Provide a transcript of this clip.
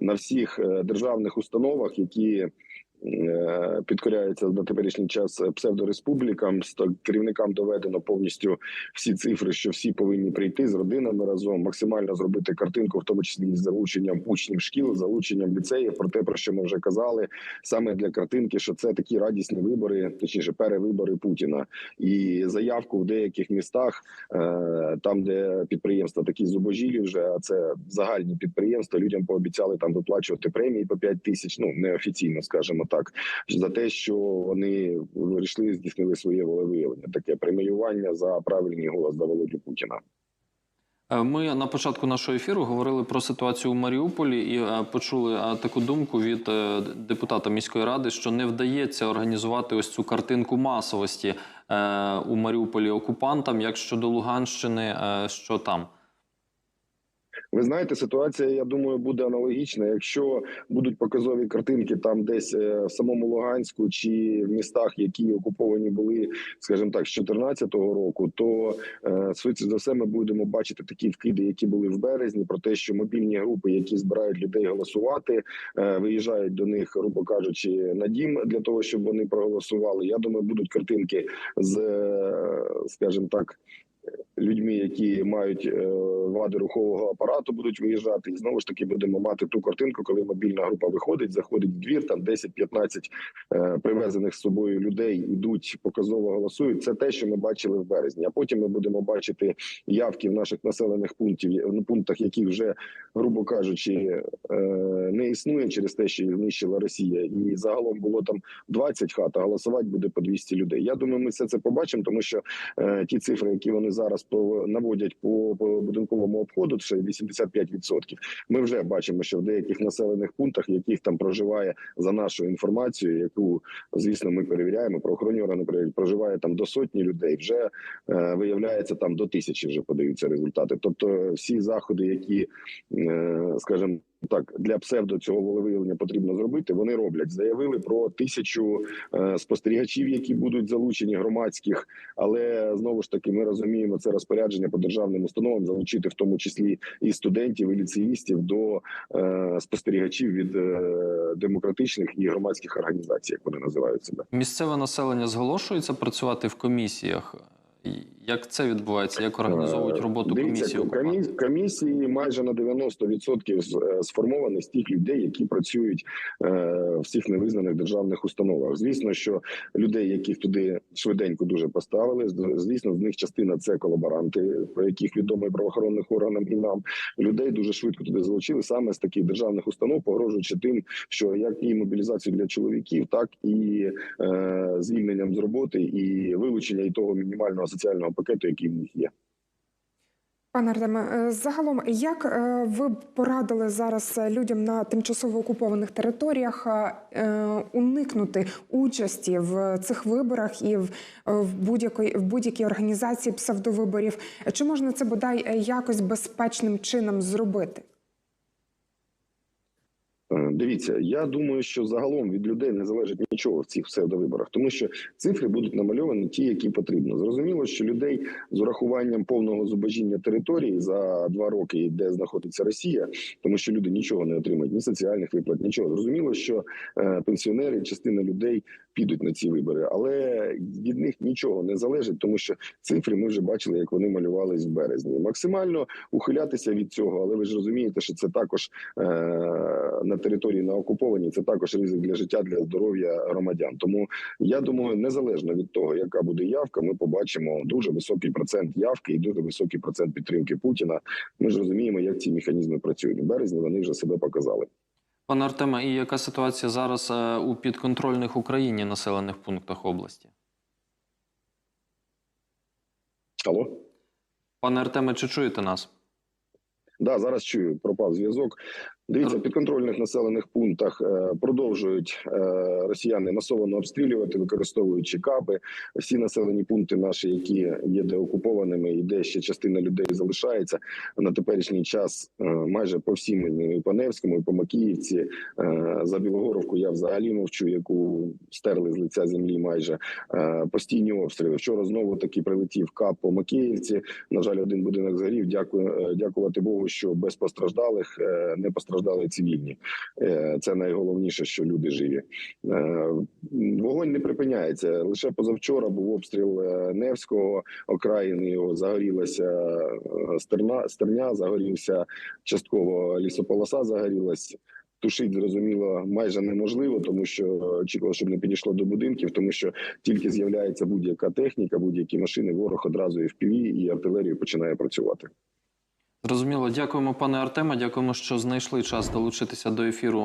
на всіх е, державних установах, які е, підкоряються на теперішній час псевдореспублікам. керівникам доведено повністю всі цифри, що всі повинні прийти з родинами разом, максимально зробити картинку, в тому числі з залученням учнів шкіл, залученням ліцеїв. Про те, про що ми вже казали, саме для картинки, що це такі радісні вибори, точніше перевибори Путіна і заявку в деяких містах, е, там де підприємства такі зубожілі, вже а це загальні підприємства. Людям пообіцяли там виплачувати премії по 5 тисяч. Ну неофіційно, скажімо так, за те, що вони вирішили здійснили своє волевиявлення. Таке преміювання за правильний голос за Володю Путіна. Е, Ми на початку нашого ефіру говорили про ситуацію у Маріуполі і е, почули е, таку думку від депутата міської ради, що не вдається організувати ось цю картинку масовості у Маріуполі окупантам, як щодо Луганщини, що там. Ви знаєте, ситуація, я думаю, буде аналогічна. Якщо будуть показові картинки там, десь е, в самому Луганську чи в містах, які окуповані були, скажімо так, з 2014 року, то е, швидше за все ми будемо бачити такі вкиди, які були в березні, про те, що мобільні групи, які збирають людей голосувати, е, виїжджають до них, грубо кажучи, на дім для того, щоб вони проголосували. Я думаю, будуть картинки з, е, скажімо так людьми, які мають е, вади рухового апарату, будуть виїжджати, і знову ж таки будемо мати ту картинку, коли мобільна група виходить, заходить в двір, там 10-15 е, привезених з собою людей ідуть показово голосують. Це те, що ми бачили в березні. А потім ми будемо бачити явки в наших населених пунктів, ну, пунктах, які вже, грубо кажучи, е, не існує через те, що їх знищила Росія, і загалом було там 20 хат, а голосувати буде по 200 людей. Я думаю, ми все це побачимо, тому що ті цифри, які вони зараз наводять по, будинковому обходу, це 85%. Ми вже бачимо, що в деяких населених пунктах, яких там проживає за нашою інформацією, яку звісно ми перевіряємо, правоохоронні органи перевіряють, проживає там до сотні людей. Вже е, виявляється там до тисячі вже подаються результати. Тобто, всі заходи, які е, скажімо, так для псевдо цього волевиявлення потрібно зробити. Вони роблять. Заявили про тисячу е, спостерігачів, які будуть залучені громадських. Але знову ж таки, ми розуміємо це розпорядження по державним установам залучити в тому числі і студентів, і ліцеїстів до е, спостерігачів від е, демократичних і громадських організацій, як вони називають себе. Місцеве населення зголошується працювати в комісіях. Як це відбувається? Як організовують роботу Е, Дивіться, комісії? комі- комісії майже на 90% з- е, сформовані з тих людей, які працюють е, в всіх невизнаних державних установах. Звісно, що людей, яких туди швиденько дуже поставили, звісно, з них частина це колаборанти, про яких відомо і правоохоронних органам і нам людей дуже швидко туди залучили саме з таких державних установ, погрожуючи тим, що як і мобілізацію для чоловіків, так і е, звільненням з роботи, і вилучення і того мінімального соціального пакету, який в них є. Пане Артеме, е, загалом, як е, ви б порадили зараз е, людям на тимчасово окупованих територіях уникнути участі в цих виборах і в, будь-якої в будь-якій організації псевдовиборів? Чи можна це бодай якось безпечним чином зробити? Дивіться, я думаю, що загалом від людей не залежить нічого в цих псевдовиборах, тому що цифри будуть намальовані ті, які потрібно. Зрозуміло, що людей з урахуванням повного зубожіння території за два роки, де знаходиться Росія, тому що люди нічого не отримають, ні соціальних виплат, нічого. Зрозуміло, що е, пенсіонери, частина людей підуть на ці вибори, але від них нічого не залежить, тому що цифри ми вже бачили, як вони малювались в березні. Максимально ухилятися від цього, але ви ж розумієте, що це також е, на території на окупованій, це також ризик для життя, для здоров'я громадян. Тому я думаю, незалежно від того, яка буде явка, ми побачимо дуже високий процент явки і дуже високий процент підтримки Путіна. Ми ж розуміємо, як ці механізми працюють. В березні вони вже себе показали. Пане Артеме, і яка ситуація зараз е, у підконтрольних Україні населених пунктах області? Алло? Пане Артеме, чи чуєте нас? Да, зараз чую, пропав зв'язок. Дивіться, підконтрольних населених пунктах е, продовжують е, росіяни масово обстрілювати, використовуючи каби. Всі населені пункти наші, які є деокупованими, і де ще частина людей залишається на теперішній час. е, майже по всім і по Невському, і по Макіївці. За Білогоровку я взагалі мовчу, яку стерли з лиця землі. Майже постійні обстріли. Вчора знову таки прилетів кап по Макіївці. На жаль, один будинок згорів. Дякую, дякувати Богу, що без постраждалих е, не постраждали цивільні. Е, Це найголовніше, що люди живі. Е, Вогонь не припиняється. Лише позавчора був обстріл Невського окраїни. Його загорілася стерна, стерня, загорівся частково лісополоса. Загорілась. Тушить зрозуміло майже неможливо, тому що очікував, щоб не підійшло до будинків, тому що тільки з'являється будь-яка техніка, будь-які машини, ворог одразу і в піві, і артилерію починає працювати. Зрозуміло. Дякуємо, пане Артеме. Дякуємо, що знайшли час долучитися до ефіру